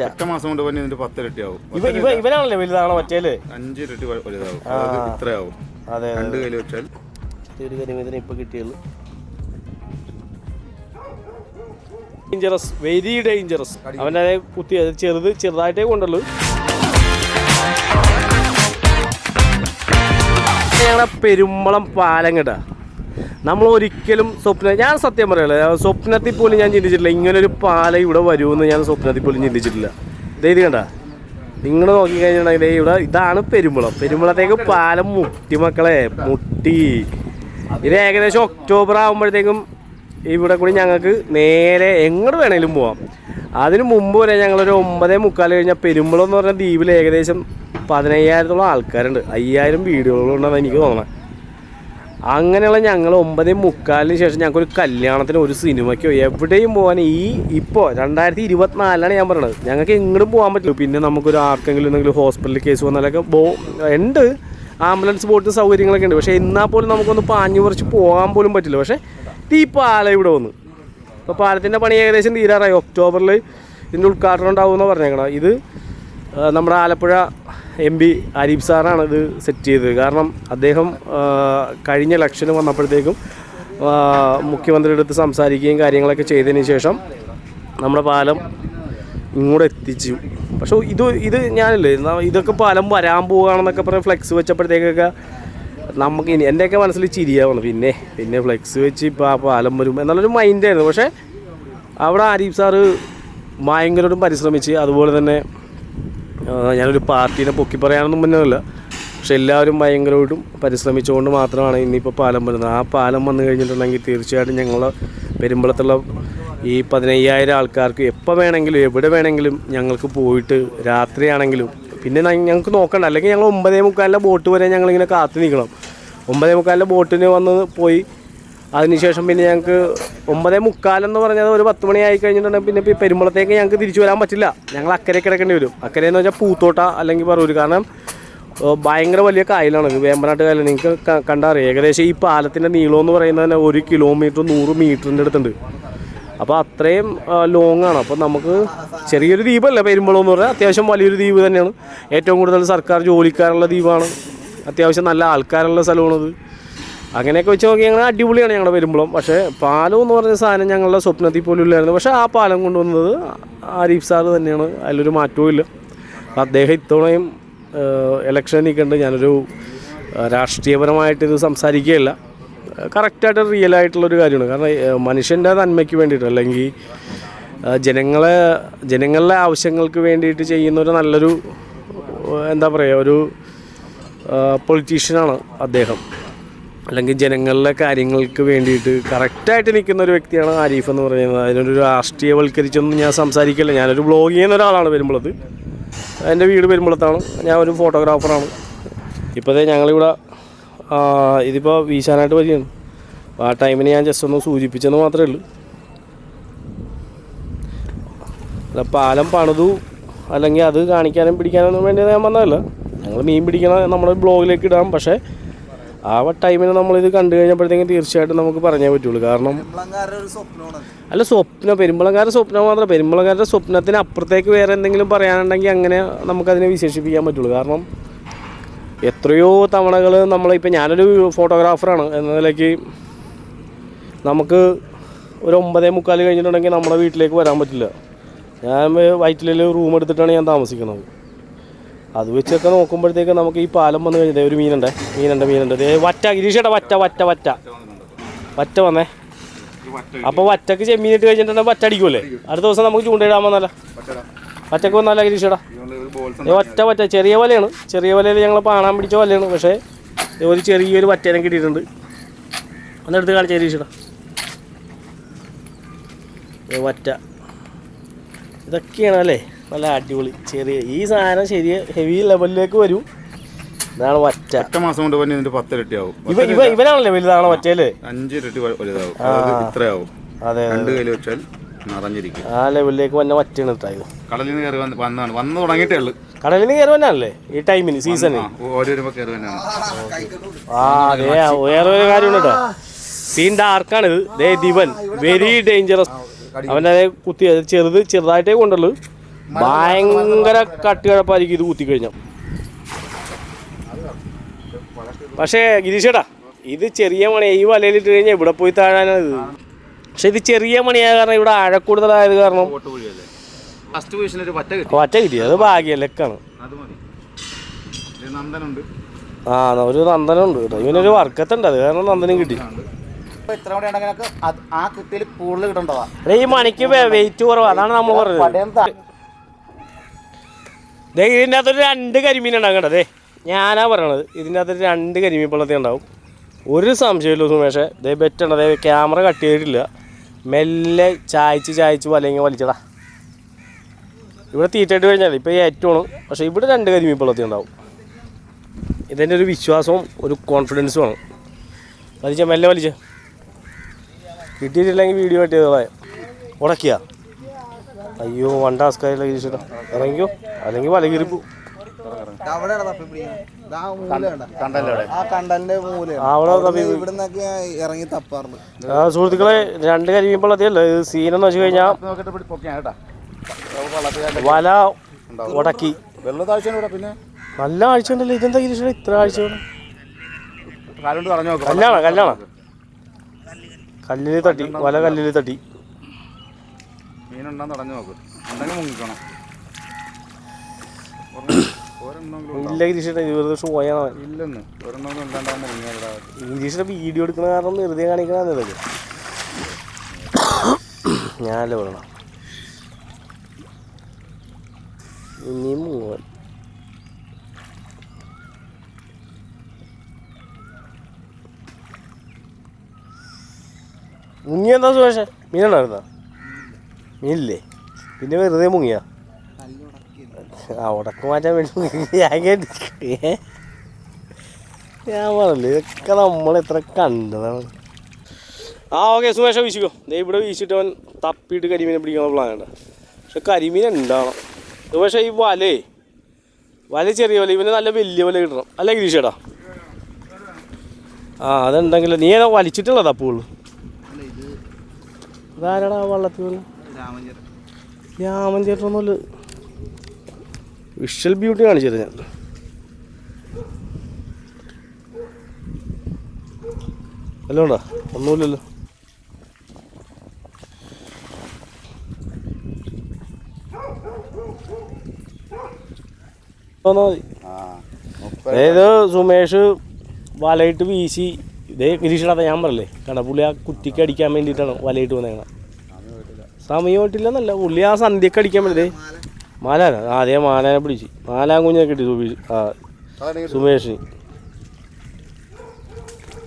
ഒറ്റ മാസം കൊണ്ട് തന്നെ ഇതിന്റെ പത്ത് ഇരട്ടി ആവും. ഇവ ഇവ ഇവനാണല്ലേ വലുതാണോ മറ്റേൽ അഞ്ച് ഇരട്ടി വലുതാവും. ഇത്രയാവും. അതെ രണ്ട് കൈ വെച്ചാൽ ഒരു കരിമീതിനെ ഇപ്പൊ കിട്ടിയുള്ളൂ. ഡേഞ്ചറസ് വെരി ഡേഞ്ചറസ് അവന്റെ കുത്തി ചെറുത് ചെറുതായിട്ടേ കൊണ്ടുള്ളൂ. ഞങ്ങളുടെ പെരുമ്പളം പാലം കേട്ടാ നമ്മൾ ഒരിക്കലും സ്വപ്ന ഞാൻ സത്യം പറയല്ലേ സ്വപ്നത്തിൽ പോലും ഞാൻ ചിന്തിച്ചിട്ടില്ല. ഇങ്ങനൊരു പാല ഇവിടെ വരുമെന്ന് ഞാൻ സ്വപ്നത്തിൽ പോലും ചിന്തിച്ചിട്ടില്ല. ഇത് കണ്ട. നിങ്ങൾ നോക്കിക്കഴിഞ്ഞിട്ടുണ്ടെങ്കിൽ ഇവിടെ ഇതാണ് പെരുമ്പളം. പെരുമ്പളത്തേക്ക് പാലം മുട്ടി മക്കളെ മുട്ടി. ഇത് ഏകദേശം ഒക്ടോബർ ആകുമ്പോഴത്തേക്കും ഇവിടെ കൂടി ഞങ്ങൾക്ക് നേരെ എങ്ങോട്ട് വേണേലും പോവാം. അതിന് മുമ്പ് വരെ ഞങ്ങളൊരു ഒമ്പതേ മുക്കാൽ കഴിഞ്ഞാൽ പെരുമ്പളം എന്ന് പറഞ്ഞ ദ്വീപിൽ ഏകദേശം പതിനയ്യായിരത്തോളം ആൾക്കാരുണ്ട്. അയ്യായിരം വീടുകളുണ്ടെന്ന് എനിക്ക് തോന്നണം. അങ്ങനെയുള്ള ഞങ്ങൾ ഒമ്പതേ മുക്കാലിന് ശേഷം ഞങ്ങൾക്ക് ഒരു കല്യാണത്തിന് ഒരു സിനിമയ്ക്കോ എവിടെയും പോകാൻ ഈ ഇപ്പോൾ രണ്ടായിരത്തി ഇരുപത്തിനാലിലാണ് ഞാൻ പറയുന്നത് ഞങ്ങൾക്ക് എങ്ങോട്ടും പോകാൻ പറ്റില്ല. പിന്നെ നമുക്കൊരു ആർക്കെങ്കിലും എന്തെങ്കിലും ഹോസ്പിറ്റലിൽ കേസ് വന്നാലൊക്കെ ബോ ഉണ്ട്. ആംബുലൻസ് ബോട്ട് സൗകര്യങ്ങളൊക്കെ ഉണ്ട്. പക്ഷേ എന്നാൽ പോലും നമുക്കൊന്ന് പാഞ്ഞു കുറച്ച് പോകാൻ പോലും പറ്റില്ല. പക്ഷേ ഈ പാലം ഇവിടെ വന്ന്. ഇപ്പോൾ പാലത്തിന്റെ പണി ഏകദേശം തീരാറായി. ഒക്ടോബറിൽ ഇതിന്റെ ഉദ്ഘാടനം ഉണ്ടാവുമെന്ന് പറഞ്ഞേക്കണം. ഇത് നമ്മുടെ ആലപ്പുഴ എം പി അരീബ് സാറാണ് ഇത് സെറ്റ് ചെയ്തത്. കാരണം അദ്ദേഹം കഴിഞ്ഞ ഇലക്ഷന് വന്നപ്പോഴത്തേക്കും മുഖ്യമന്ത്രിയുടെ അടുത്ത് സംസാരിക്കുകയും കാര്യങ്ങളൊക്കെ ചെയ്തതിന് ശേഷം നമ്മുടെ പാലം ഇങ്ങോട്ട് എത്തിച്ചു. പക്ഷേ ഇത് ഇത് ഞാനില്ലേ ഇതൊക്കെ പാലം വരാൻ പോവുകയാണെന്നൊക്കെ പറഞ്ഞ് ഫ്ലെക്സ് വെച്ചപ്പോഴത്തേക്കൊക്കെ നമുക്ക് ഇനി എന്റെയൊക്കെ മനസ്സിൽ ചിരിയാവണം പിന്നെ പിന്നെ ഫ്ലെക്സ് വെച്ച് ഇപ്പോൾ ആ പാലം വരും എന്നുള്ളൊരു മൈൻഡായിരുന്നു പക്ഷേ അവിടെ ആരീഫ് സാറ് ഭയങ്കരോടും പരിശ്രമിച്ച് അതുപോലെ തന്നെ ഞാനൊരു പാർട്ടീനെ പൊക്കി പറയാനൊന്നും മുന്നല്ല പക്ഷെ എല്ലാവരും ഭയങ്കരമായിട്ടും പരിശ്രമിച്ചുകൊണ്ട് മാത്രമാണ് ഇന്നിപ്പോൾ പാലം വരുന്നത് ആ പാലം വന്നു കഴിഞ്ഞിട്ടുണ്ടെങ്കിൽ തീർച്ചയായിട്ടും ഞങ്ങളെ പെരുമ്പളത്തുള്ള ഈ പതിനയ്യായിരം ആൾക്കാർക്ക് എപ്പോൾ വേണമെങ്കിലും എവിടെ വേണമെങ്കിലും ഞങ്ങൾക്ക് പോയിട്ട് രാത്രിയാണെങ്കിലും പിന്നെ ഞങ്ങൾക്ക് നോക്കണ്ട. അല്ലെങ്കിൽ ഞങ്ങൾ ഒമ്പതേ മുക്കാലിലെ ബോട്ട് വരെ ഞങ്ങളിങ്ങനെ കാത്തു നിൽക്കണം. ഒമ്പതേ മുക്കാലിലെ ബോട്ടിന് വന്ന് പോയി അതിനുശേഷം പിന്നെ ഞങ്ങൾക്ക് ഒമ്പതേ മുക്കാലെന്ന് പറഞ്ഞത് ഒരു പത്ത് മണി ആയി കഴിഞ്ഞിട്ടുണ്ടെങ്കിൽ പിന്നെ പെരുമ്പളത്തേക്ക് ഞങ്ങൾക്ക് തിരിച്ചു വരാൻ പറ്റില്ല. ഞങ്ങൾ അക്കരെ കിടക്കേണ്ടി വരും. അക്കരെ എന്ന് വെച്ചാൽ പൂത്തോട്ട അല്ലെങ്കിൽ പറയൂ കാരണം ഭയങ്കര വലിയ കായലാണ്. വേമ്പനാട്ട് കായലാണ്. നിങ്ങൾക്ക് കണ്ടാൽ ഏകദേശം ഈ പാലത്തിന്റെ നീളം എന്ന് പറയുന്നത് തന്നെ ഒരു കിലോമീറ്റർ നൂറ് മീറ്ററിന്റെ അടുത്തുണ്ട്. അപ്പോൾ അത്രയും ലോങ് ആണ്. അപ്പോൾ നമുക്ക് ചെറിയൊരു ദ്വീപല്ല പെരുമ്പളം എന്ന് പറഞ്ഞാൽ അത്യാവശ്യം വലിയൊരു ദ്വീപ് തന്നെയാണ്. ഏറ്റവും കൂടുതൽ സർക്കാർ ജോലിക്കാരുള്ള ദ്വീപാണ്. അത്യാവശ്യം നല്ല ആൾക്കാരുള്ള സ്ഥലമാണത്. അങ്ങനെയൊക്കെ വെച്ച് നോക്കി ഞങ്ങൾ അടിപൊളിയാണ് ഞങ്ങളുടെ വരുമ്പോഴും പക്ഷേ പാലം എന്ന് പറഞ്ഞ സാധനം ഞങ്ങളുടെ സ്വപ്നത്തിൽ പോലും ഇല്ലായിരുന്നു. പക്ഷേ ആ പാലം കൊണ്ടുവന്നത് ആരിഫ് സാറ് തന്നെയാണ്. അതിലൊരു മാറ്റവും ഇല്ല. അദ്ദേഹം ഇത്തവണയും ഇലക്ഷൻ നിൽക്കേണ്ട ഞാനൊരു രാഷ്ട്രീയപരമായിട്ട് ഇത് സംസാരിക്കുകയല്ല. കറക്റ്റായിട്ട് റിയൽ ആയിട്ടുള്ളൊരു കാര്യമാണ്. കാരണം മനുഷ്യന്റെ നന്മയ്ക്ക് വേണ്ടിയിട്ട് അല്ലെങ്കിൽ ജനങ്ങളെ ജനങ്ങളുടെ ആവശ്യങ്ങൾക്ക് വേണ്ടിയിട്ട് ചെയ്യുന്ന ഒരു നല്ലൊരു എന്താ പറയുക ഒരു പൊളിറ്റീഷ്യനാണ് അദ്ദേഹം. അല്ലെങ്കിൽ ജനങ്ങളിലെ കാര്യങ്ങൾക്ക് വേണ്ടിയിട്ട് കറക്റ്റായിട്ട് നിൽക്കുന്ന ഒരു വ്യക്തിയാണ് ആരിഫ് എന്ന് പറയുന്നത്. അതിനൊരു രാഷ്ട്രീയവൽക്കരിച്ചൊന്നും ഞാൻ സംസാരിക്കില്ല ഞാനൊരു ബ്ലോഗ് ചെയ്യുന്ന ഒരാളാണ് പെരുമ്പളത്ത് എന്റെ വീട് വരുമ്പോഴത്താണ്. ഞാൻ ഒരു ഫോട്ടോഗ്രാഫറാണ് ഇപ്പോഴത്തെ ഞങ്ങളിവിടെ ഇതിപ്പോൾ വീശാനായിട്ട് വരികയാണ്. ആ ടൈമിന് ഞാൻ ജസ്റ്റ് ഒന്ന് സൂചിപ്പിച്ചെന്ന് മാത്രമേ ഉള്ളൂ. അല്ല പാലം പണിതു അല്ലെങ്കിൽ അത് കാണിക്കാനും പിടിക്കാനൊന്നും വേണ്ടി ഞാൻ വന്നതല്ല ഞങ്ങൾ മീൻ പിടിക്കണം നമ്മുടെ ബ്ലോഗിലേക്ക് ഇടാം. പക്ഷേ ആ ടൈമിന് ഇത് കണ്ടു കഴിഞ്ഞപ്പോഴത്തേക്കും തീർച്ചയായിട്ടും നമുക്ക് പറഞ്ഞേ പറ്റുള്ളൂ. കാരണം അല്ല സ്വപ്നം പെരുമ്പളങ്കാരുടെ സ്വപ്നം മാത്രം പെരുമ്പളങ്കാരുടെ സ്വപ്നത്തിന് അപ്പുറത്തേക്ക് വേറെ എന്തെങ്കിലും പറയാനുണ്ടെങ്കിൽ അങ്ങനെ നമുക്കതിനെ വിശേഷിപ്പിക്കാൻ പറ്റുള്ളൂ. കാരണം എത്രയോ തവണകൾ നമ്മളിപ്പോൾ ഞാനൊരു ഫോട്ടോഗ്രാഫറാണ് എന്ന നിലയ്ക്ക് നമുക്ക് ഒരു ഒമ്പതേ മുക്കാൽ കഴിഞ്ഞിട്ടുണ്ടെങ്കിൽ നമ്മുടെ വീട്ടിലേക്ക് വരാൻ പറ്റില്ല. ഞാൻ വയറ്റിലൊരു റൂം എടുത്തിട്ടാണ് ഞാൻ താമസിക്കുന്നത്. അത് വെച്ചൊക്കെ നോക്കുമ്പോഴത്തേക്ക് നമുക്ക് ഈ പാലം വന്നു കഴിഞ്ഞാൽ ഒരു മീനുണ്ട്. മീനുണ്ട് മീനുണ്ട്. ദേ വറ്റ ഗിരീഷേട്ടാ വറ്റ വറ്റ വറ്റ. വറ്റ വന്നേ. അപ്പോൾ വറ്റക്ക് ചെമ്മീൻ ഇട്ട് കഴിഞ്ഞിട്ടുണ്ടെങ്കിൽ വറ്റ അടിക്കുമല്ലേ അടുത്ത ദിവസം നമുക്ക് ചൂണ്ടയിടാൻ വന്നല്ല വറ്റക്ക് വന്നല്ല ഗിരീഷേടാ ഒറ്റ വറ്റ ചെറിയ വലയാണ്. ചെറിയ വലയിൽ ഞങ്ങൾ പാണാൻ പിടിച്ച വലയാണ്. പക്ഷേ ഒരു ചെറിയൊരു വറ്റേനെ കിട്ടിയിട്ടുണ്ട്. ഒന്നെടുത്ത് കാണിച്ച ഗിരീഷേടാ വറ്റ. ഇതൊക്കെയാണ് അല്ലേ? നല്ല അടിപൊളി. ചെറിയ ഈ സാധനം ശരി ഹെവി ലെവലിലേക്ക് വരും. ഇതാണ് ഒറ്റ ഒറ്റ മാസം കൊണ്ട് തന്നെ ഇതിന്റെ പത്ത് ഇരട്ടി ആവും. ഇവ ഇവ ഇവനാണല്ലേ വലുതാണോ വറ്റയിൽ? അഞ്ച് ഇരട്ടി വലുതാവും. ഇത്രയാവും. അതെ രണ്ട് കയ്യിൽ വെച്ചാൽ നിറഞ്ഞിരിക്കും. ആ ലെവലിലേക്ക് വന്ന ഒറ്റയാണ് ഇട്ടായത് കടലിൽ നിന്ന് കയറി വന്ന് വന്ന് തുടങ്ങിയിട്ടേ ഉള്ളൂ. കടലിൽ നിന്ന് കയറി വന്നാണല്ലേ? ഈ ടൈമിന് സീസണിൽ ആ അതെ വേറെ ഒരു കാര്യമുണ്ട് കേട്ടോ. സീൻ ഡാർക്കാണിത് ദേ ദിവൻ വെരി ഡേഞ്ചറസ് അവന്റെ കുത്തി ചെറുത് ചെറുതായിട്ടേ കൊണ്ടുള്ളൂ. ഭയങ്കര കട്ടുകഴപ്പായിരിക്കും ഇത് കുത്തിക്കഴിഞ്ഞാൽ പക്ഷേ ഗിരീഷേട്ടാ ഇത് ചെറിയ മണി ഈ വലയിലിട്ട് കഴിഞ്ഞാൽ ഇവിടെ പോയി താഴാനാണ് ഇത്. പക്ഷെ ഇത് ചെറിയ മണിയായ കാരണം ഇവിടെ ആഴക്കൂടുതലായത് കാരണം ഒറ്റ കിട്ടി. അത് ഭാഗ്യലക്കാണ് ആ ഒരു നന്ദനുണ്ട് കേട്ടോ. ഇവനൊരു വർക്കത്തുണ്ട്. അത് കാരണം നന്ദനും കിട്ടി. ആ കിട്ടിയിൽ കൂടുതൽ കിട്ടേണ്ടതാ. ഈ മണിക്ക് വെയിറ്റ് കുറവ്. അതാണ് നമ്മൾ പറഞ്ഞത്. ദേ ഇതിന്റെ അകത്തൊരു രണ്ട് കരിമീൻ ഉണ്ടാകും കേട്ടോ ദേ ഞാനാ പറയണത്. ഇതിന്റെ അകത്തൊരു രണ്ട് കരിമീൻ പള്ളത്തി ഉണ്ടാവും. ഒരു സംശയമില്ല സുമേഷേ. ദേ ബെറ്റണ്ട ദേ ക്യാമറ കട്ട് ചെയ്തിട്ടില്ല. മെല്ലെ ചായച്ച് ചായച്ച് വലങ്ങി വലിച്ചടാ ഇവിടെ തീറ്റയിട്ട് കഴിഞ്ഞാൽ ഇപ്പോൾ ഏറ്റവും പക്ഷേ ഇവിടെ രണ്ട് കരിമീൻ പള്ളത്തി ഉണ്ടാവും. ഇതിന്റെ ഒരു വിശ്വാസവും ഒരു കോൺഫിഡൻസുമാണ് വലിച്ച മെല്ലെ വലിച്ച. കിട്ടിയിട്ടില്ലെങ്കിൽ വീഡിയോ കട്ട് ചെയ്തോളാം. ഉടക്കിയാ. അയ്യോ വണ്ട ടാസ്ക് ഇറങ്ങിയോ ഇറങ്ങിക്കോ. അല്ലെങ്കിൽ വല കീറിപ്പോ സുഹൃത്തുക്കളെ രണ്ട് കരിയുമ്പോൾ അതല്ല ഇത് സീനെന്ന് വെച്ച് കഴിഞ്ഞാൽ വല ഉടക്കി. നല്ല ആഴ്ച ഉണ്ടല്ലോ. ഇതെന്താ ഗിരീഷേട്ടാ ഇത്ര ആഴ്ച കല്യാണ കല്യാണ. കല്ലിൽ തട്ടി. വല കല്ലിൽ തട്ടി. മീനുണ്ടെന്ന് തടഞ്ഞു നോക്ക്. ഉണ്ടെങ്കിൽ മുങ്ങിക്കണം. ഇല്ല ഗിരീഷേട്ടാ വെറുതെ ഇല്ലെന്ന്. ഗിരീഷിന്റെ വീഡിയോ എടുക്കുന്ന കാരണം വെറുതെ കാണിക്കണമെന്ന് ഇതൊക്കെ. ഞാനല്ലേ പറയണം ഇനിയും മൂവൻ. മുങ്ങിയ എന്താ സുഖേഷേ മീനുണ്ടായിരുന്ന? മീനില്ലേ പിന്നെ വെറുതെ മുങ്ങിയ? ആ ഉടക്ക് മാറ്റാൻ വേണ്ടി. ഞാൻ കേട്ടി ഞാൻ പറഞ്ഞില്ല ഇതൊക്കെ നമ്മൾ എത്ര കണ്ടതാണ്. ആ ഓക്കെ സുമേഷ വീശിക്കോ. ദേ ഇവിടെ വീശിട്ട് അവൻ തപ്പിയിട്ട് കരിമീനെ പിടിക്കുന്ന പ്ലാനുണ്ട് പക്ഷെ കരിമീൻ ഉണ്ടാവണം സുമേഷ ഈ വലേ. വല ചെറിയ വല ഇവന് നല്ല വലിയ വല കിട്ടണം. അല്ലേ ഗിരീഷേടാ ആ അതുണ്ടെങ്കിലോ നീ ഏതാ വലിച്ചിട്ടുള്ള തപ്പുള്ളൂ ഇതാരടാ വള്ളത്തിൽ രാമൻ ചേട്ടനൊന്നുമില്ല. വിഷ്വൽ ബ്യൂട്ടി കാണിച്ചത് ഞാൻ. വല്ലതും ഉണ്ടോ ഒന്നുമില്ലല്ലോ അതായത് സുമേഷ് വലയിട്ട് വീശി. ഇതേ നിരീക്ഷണത്തെ ഞാൻ പറയല്ലേ കണ്ട പുള്ളി ആ കുറ്റിക്ക് അടിക്കാൻ വേണ്ടിയിട്ടാണ് വലയിട്ട് വന്നേക്കണം സമയമായിട്ടില്ല എന്നല്ല പുള്ളി ആ സന്ധ്യക്ക് അടിക്കാൻ വേണ്ടി മാലാന. അതേ മാലാനെ പിടിച്ച്. മാലാൻ കുഞ്ഞിനെ കിട്ടി സുബീഷ് ആ സുമേഷിന്.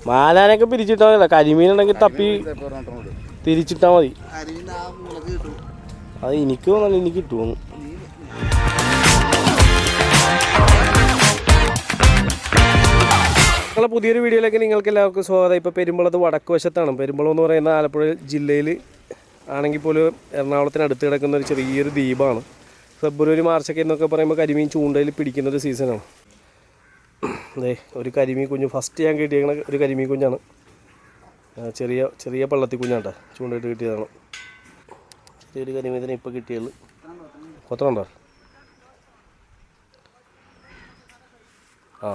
മാലാനൊക്കെ പിരിച്ചിട്ടാൽ മതി. കരിമീനുണ്ടെങ്കിൽ തപ്പി തിരിച്ചിട്ടാ മതി. അത് എനിക്ക് തോന്നുന്നു എനിക്ക് കിട്ടുമെന്ന് നിങ്ങളെ പുതിയൊരു വീഡിയോയിലേക്ക് നിങ്ങൾക്ക് എല്ലാവർക്കും സ്വാഗതം. ഇപ്പോൾ പെരുമ്പളത്ത് വടക്കുവശത്താണ്. പെരുമ്പളം എന്ന് പറയുന്ന ആലപ്പുഴ ജില്ലയിൽ ആണെങ്കിൽ പോലും എറണാകുളത്തിന് അടുത്ത് കിടക്കുന്ന ഒരു ചെറിയൊരു ദ്വീപാണ്. ഫെബ്രുവരി മാർച്ചൊക്കെ എന്നൊക്കെ പറയുമ്പോൾ കരിമീൻ ചൂണ്ടയിൽ പിടിക്കുന്ന ഒരു സീസണാണ്. അതെ ഒരു കരിമീൻ കുഞ്ഞ് ഫസ്റ്റ് ഞാൻ കിട്ടിയേക്കണ ഒരു കരിമീൻ കുഞ്ഞാണ്. ചെറിയ ചെറിയ പള്ളത്തി കുഞ്ഞാട്ടോ ചൂണ്ടയിട്ട് കിട്ടിയതാണ്. ചെറിയൊരു കരിമീനെ ഇപ്പോൾ കിട്ടിയുള്ളൂ. കൊത്തണുണ്ടോ ആ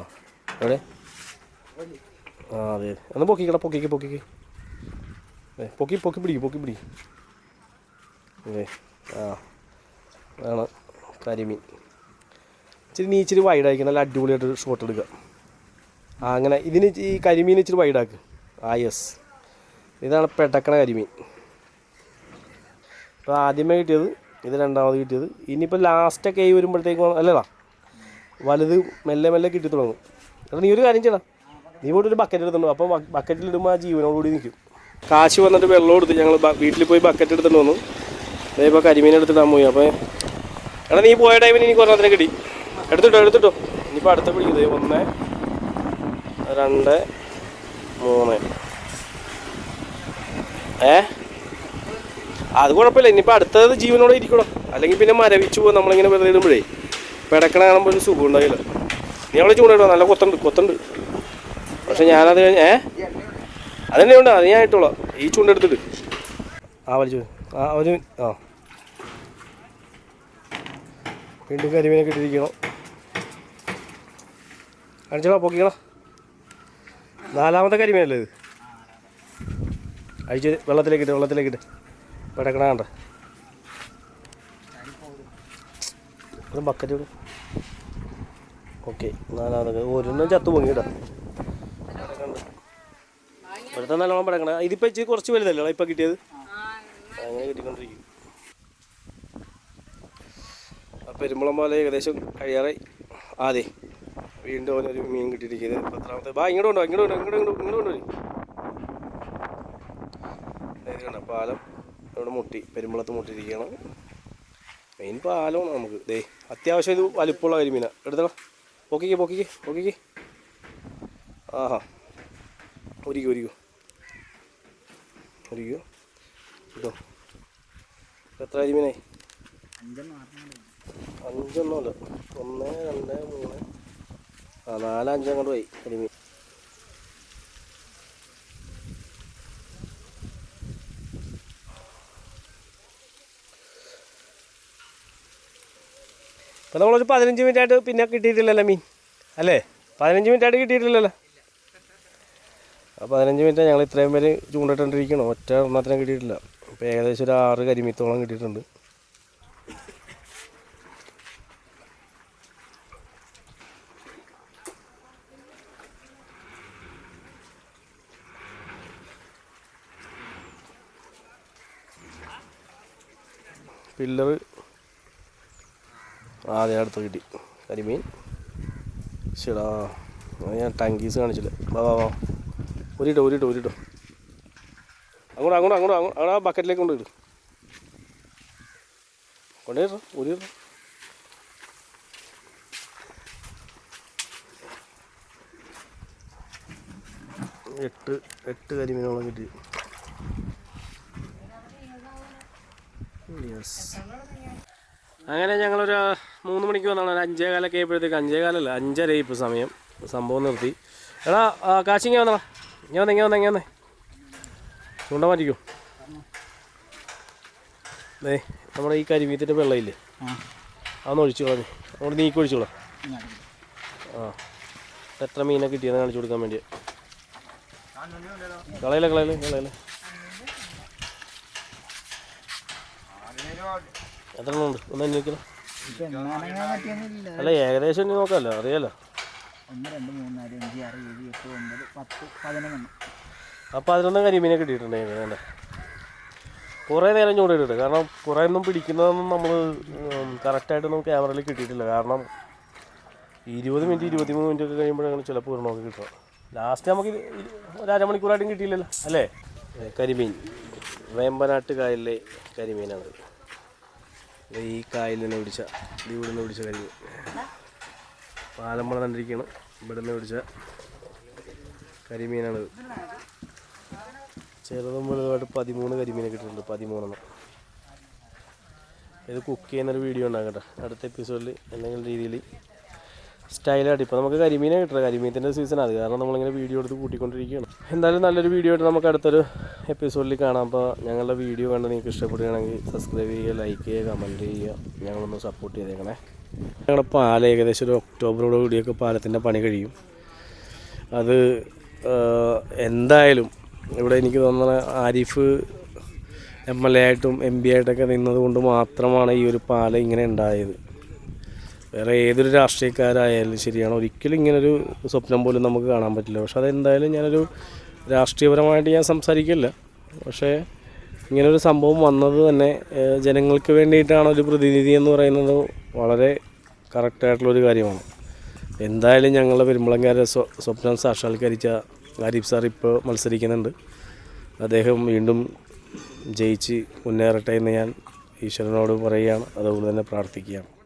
എവിടെ? ആ അതെ എന്നാൽ പൊക്കിക്കട പൊക്കിക്ക് പൊക്കിക്ക്. പൊക്കി പൊക്കി പിടിക്കും പൊക്കി പിടിക്കും. ആ. അതാണ് കരിമീൻ. ഇച്ചിരി നീ ഇച്ചിരി വൈഡാക്കി നല്ല അടിപൊളിയായിട്ട് ഷോട്ട് എടുക്കുക. ആ അങ്ങനെ ഇതിന് ഈ കരിമീൻ ഇച്ചിരി വൈഡാക്ക് ആ യെസ് ഇതാണ് പെടക്കണ കരിമീൻ. ഇപ്പോൾ ആദ്യമേ കിട്ടിയത് ഇത് രണ്ടാമത് കിട്ടിയത്. ഇനിയിപ്പോൾ ലാസ്റ്റൊക്കെ ആയി വരുമ്പോഴത്തേക്കും അല്ലടാ വലുത് മെല്ലെ മെല്ലെ കിട്ടി തുടങ്ങും. എടാ നീ ഒരു കാര്യം ചെയ്യണം നീ പോയിട്ട് ഒരു ബക്കറ്റ് എടുത്തുണ്ടോ അപ്പോൾ ബക്കറ്റിലിടുമ്പോൾ ആ ജീവനോടുകൂടി നിൽക്കും. കാശ് വന്നിട്ട് വെള്ളം എടുത്ത് ഞങ്ങൾ വീട്ടിൽ പോയി ബക്കറ്റ് എടുത്തിട്ട് വന്നു. ഇപ്പോൾ കരിമീൻ എടുത്തിട്ടാൻ പോയി അപ്പോൾ എടാ നീ പോയ ടൈമിന് എനിക്ക് ഒരെണ്ണത്തിന് കിട്ടി. എടുത്തിട്ടോ എടുത്തിട്ടോ. ഇനിയിപ്പോൾ അടുത്ത പിടിക്കുന്നത് ഒന്ന് രണ്ട് മൂന്ന്. ഏ? അത് കുഴപ്പമില്ല ഇനിയിപ്പോൾ അടുത്തത് ജീവനോടെ ഇരിക്കണം. അല്ലെങ്കിൽ പിന്നെ മരവിച്ചു പോകും നമ്മളിങ്ങനെ വെറുതെ ഇടുമ്പോഴേ. പിടക്കണ കാണുമ്പോൾ ഒരു സുഖം ഉണ്ടാവില്ല. നീ അവിടെ ചൂണ്ടിട്ടോ നല്ല കൊത്തുണ്ട് കൊത്തുണ്ട്. പക്ഷെ ഞാനത് ഏ? അതന്നെ ഉണ്ട് അത് ഞാൻ ഇട്ടോളാം. ഈ ചൂണ്ടെടുത്തിട്ട് ആ വലിച്ചു. ആ ഒരു ആ. വീണ്ടും കരിമീനെ കിട്ടിയിരിക്കണം. കാണിച്ചോളാം പൊക്കിക്കണം നാലാമത്തെ കരിമീനല്ലേ ഇത്? അഴിച്ച് വെള്ളത്തിലേക്ക് ഇട്ട് വെള്ളത്തിലേക്ക് ഇട്ട് പെടക്കണ കണ്ട. ബക്കറ്റ് വിടും ഓക്കെ നാലാമതൊക്കെ ഒരെണ്ണം ചത്തു പൊങ്ങിട്ടാ ഇവിടുത്തെ നല്ലോണം പടക്കണ. ഇതിപ്പോൾ ഇച്ചിരി കുറച്ച് വലുതല്ലേ ഇപ്പം കിട്ടിയത്? അങ്ങനെ കിട്ടിക്കൊണ്ടിരിക്കും. ആ പെരുമ്പളം പോലെ ഏകദേശം കഴിയാറായി. ആദ്യം വീണ്ടും അവനൊരു മീൻ കിട്ടിയിരിക്കുന്നത് പത്താമത്തെ ബാ ഇങ്ങോട്ട് കൊണ്ടോ ഇങ്ങോട്ട് കൊണ്ടോ ഇങ്ങോട്ട് ഇങ്ങോട്ട് ഇങ്ങോട്ട് കൊണ്ടുപോയി ഇത് പാലം ഇവിടെ മുട്ടി പെരുമ്പളത്ത് മുട്ടിയിരിക്കുകയാണ്. മെയിൻ പാലമാണ് നമുക്ക്. ദേ അത്യാവശ്യം ഇത് വലിപ്പമുള്ള കരിമീന എടുത്തണം പൊക്കിക്ക് പൊക്കിക്ക് പൊക്കിക്ക്. ആഹാ ഒരിക്കോ ഒരിക്കോ. ഒരിക്കോ. കിട്ടോ എത്ര കരിമീനായി അഞ്ചൊന്നും അല്ല ഒന്ന് രണ്ട് മൂന്ന്. ആ നാല് അഞ്ചും കൊണ്ട് പോയി. അരിമീൻ ഇപ്പം നമ്മളൊരു പതിനഞ്ച് മിനിറ്റ് ആയിട്ട് പിന്നെ കിട്ടിയിട്ടില്ലല്ലോ മീൻ. അല്ലേ? പതിനഞ്ച് മിനിറ്റ് ആയിട്ട് കിട്ടിയിട്ടില്ലല്ലോ. ആ പതിനഞ്ച് മിനിറ്റ് ഞങ്ങൾ ഇത്രയും പേര് ചൂണ്ടിട്ടുണ്ടിരിക്കണം ഒറ്റ എണ്ണത്തിനും കിട്ടിയിട്ടില്ല. ഇപ്പോൾ ഏകദേശം ഒരു ആറ് കരിമീത്തോളം കിട്ടിയിട്ടുണ്ട്. പില്ലർ ആദ്യം അടുത്ത് കിട്ടി. കരിമീൻ. ശരിടാ ഞാൻ ടാങ്കീസ് കാണിച്ചില്ല. വാ വാ വാ. ഒരിട്ടോ ഒരിട്ടോ ഒരിട്ടോ അങ്ങോട്ട് അങ്ങോട്ട് അങ്ങോട്ട് അങ്ങോട്ട് അവിടെ ആ ബക്കറ്റിലേക്ക് കൊണ്ട് വരും കൊണ്ടുവരോ ഒരു എട്ട് എട്ട് കരിമീനോളം കിട്ടി. യെസ് അങ്ങനെ ഞങ്ങളൊരു മൂന്ന് മണിക്ക് വന്നാണ്. ഒരു അഞ്ചേ കാലൊക്കെ ആയപ്പോഴത്തേക്ക് അഞ്ചേ കാലല്ല അഞ്ചര ഇപ്പോൾ സമയം. സംഭവം നിർത്തി. എടാ കാശിങ്ങ വന്നടാ ഇങ്ങനെ വന്നേ ഇങ്ങനെ വന്നേ ഇങ്ങനെ വന്നേ. ചൂണ്ട മാറ്റിക്കോ. ഏ നമ്മുടെ ഈ കരിമീത്തിന്റെ വെള്ളമില്ലേ അതൊന്ന് ഒഴിച്ചു കളഞ്ഞു അങ്ങോട്ട് നീക്കി ഒഴിച്ചോളാം. ആ. എത്ര മീനെ കിട്ടിയെന്ന് കാണിച്ചു കൊടുക്കാൻ വേണ്ടി കളയില്ല കളയില്ല കളയില്ല? എത്ര ഉണ്ട്? ഒന്ന് അന്വേഷിക്കണം. അല്ല ഏകദേശം നോക്കാമല്ലോ അറിയാലോ. ഒന്ന് രണ്ട് മൂന്ന് നാല് അഞ്ച് ആറ് ഏഴ് എട്ട് ഒമ്പത് പത്ത് പതിനൊന്ന് അപ്പോൾ അതിലൊന്നും കരിമീനെ കിട്ടിയിട്ടുണ്ടായിരുന്നു അല്ലേ കുറേ നേരം ചൂണ്ടിട്ടുണ്ട് കാരണം കുറേ ഒന്നും പിടിക്കുന്നതൊന്നും നമ്മൾ കറക്റ്റായിട്ടൊന്നും ക്യാമറയിൽ കിട്ടിയിട്ടില്ല. കാരണം ഇരുപത് മിനിറ്റ് ഇരുപത്തിമൂന്ന് മിനിറ്റ് ഒക്കെ കഴിയുമ്പോഴാണ് ചിലപ്പോൾ ഒരെണ്ണമൊക്കെ കിട്ടുക. ലാസ്റ്റ് നമുക്ക് ഒരു കിട്ടിയില്ലല്ലോ അല്ലേ? കരിമീൻ. വേമ്പനാട്ട് കായലിലെ കരിമീനാണ് ഈ കായലിൽ നിന്ന് പിടിച്ച ഇവിടെ നിന്ന് പിടിച്ച കരിമീൻ. പാലമ്പള കണ്ടിരിക്കുകയാണ് ഇവിടെ നിന്ന് പിടിച്ച കരിമീനാണിത്. ചെറുതും വലുതുമായിട്ട് പതിമൂന്ന് കരിമീനെ കിട്ടിയിട്ടുണ്ട് പതിമൂന്നെണ്ണം. ഇത് കുക്ക് ചെയ്യുന്നൊരു വീഡിയോ ഉണ്ടാകട്ടെ അടുത്ത എപ്പിസോഡിൽ എന്തെങ്കിലും രീതിയിൽ സ്റ്റൈലായിട്ട് ഇപ്പോൾ നമുക്ക് കരിമീനെ കിട്ടില്ല കരിമീനത്തിന്റെ സീസൺ അത് കാരണം നമ്മളിങ്ങനെ വീഡിയോ എടുത്ത് കൂട്ടിക്കൊണ്ടിരിക്കുകയാണ്. എന്തായാലും നല്ലൊരു വീഡിയോ ആയിട്ട് നമുക്ക് അടുത്തൊരു എപ്പിസോഡിൽ കാണാം. അപ്പോൾ ഞങ്ങളുടെ വീഡിയോ കണ്ട് നിങ്ങൾക്ക് ഇഷ്ടപ്പെടുകയാണെങ്കിൽ സബ്സ്ക്രൈബ് ചെയ്യുക ലൈക്ക് ചെയ്യുക കമന്റ് ചെയ്യുക. ഞങ്ങളൊന്ന് സപ്പോർട്ട് ചെയ്തേക്കണേ. ഞങ്ങളുടെ പാലം ഏകദേശം ഒരു ഒക്ടോബറോട് കൂടിയൊക്കെ പാലത്തിന്റെ പണി കഴിയും. അത് എന്തായാലും ഇവിടെ എനിക്ക് തോന്നുന്നത് ആരിഫ് എം എൽ എ ആയിട്ടും എം പി ആയിട്ടൊക്കെ നിന്നത് കൊണ്ട് മാത്രമാണ് ഈ ഒരു പാലം ഇങ്ങനെ ഉണ്ടായത്. വേറെ ഏതൊരു രാഷ്ട്രീയക്കാരായാലും ശരിയാണ്. ഒരിക്കലും ഇങ്ങനൊരു സ്വപ്നം പോലും നമുക്ക് കാണാൻ പറ്റില്ല. പക്ഷെ അതെന്തായാലും ഞാനൊരു രാഷ്ട്രീയപരമായിട്ട് ഞാൻ സംസാരിക്കില്ല. പക്ഷേ ഇങ്ങനൊരു സംഭവം വന്നത് തന്നെ ജനങ്ങൾക്ക് വേണ്ടിയിട്ടാണ് ഒരു പ്രതിനിധി എന്ന് പറയുന്നത് വളരെ കറക്റ്റായിട്ടുള്ളൊരു കാര്യമാണ്. എന്തായാലും ഞങ്ങളുടെ പെരുമ്പളങ്കാരെ സ്വപ്നം സാക്ഷാത്കരിച്ച ആരിഫ് സാർ ഇപ്പോൾ മത്സരിക്കുന്നുണ്ട്. അദ്ദേഹം വീണ്ടും ജയിച്ച് മുന്നേറട്ടെ എന്ന് ഞാൻ ഈശ്വരനോട് പറയുകയാണ്. അതുകൊണ്ട് തന്നെ പ്രാർത്ഥിക്കുകയാണ്.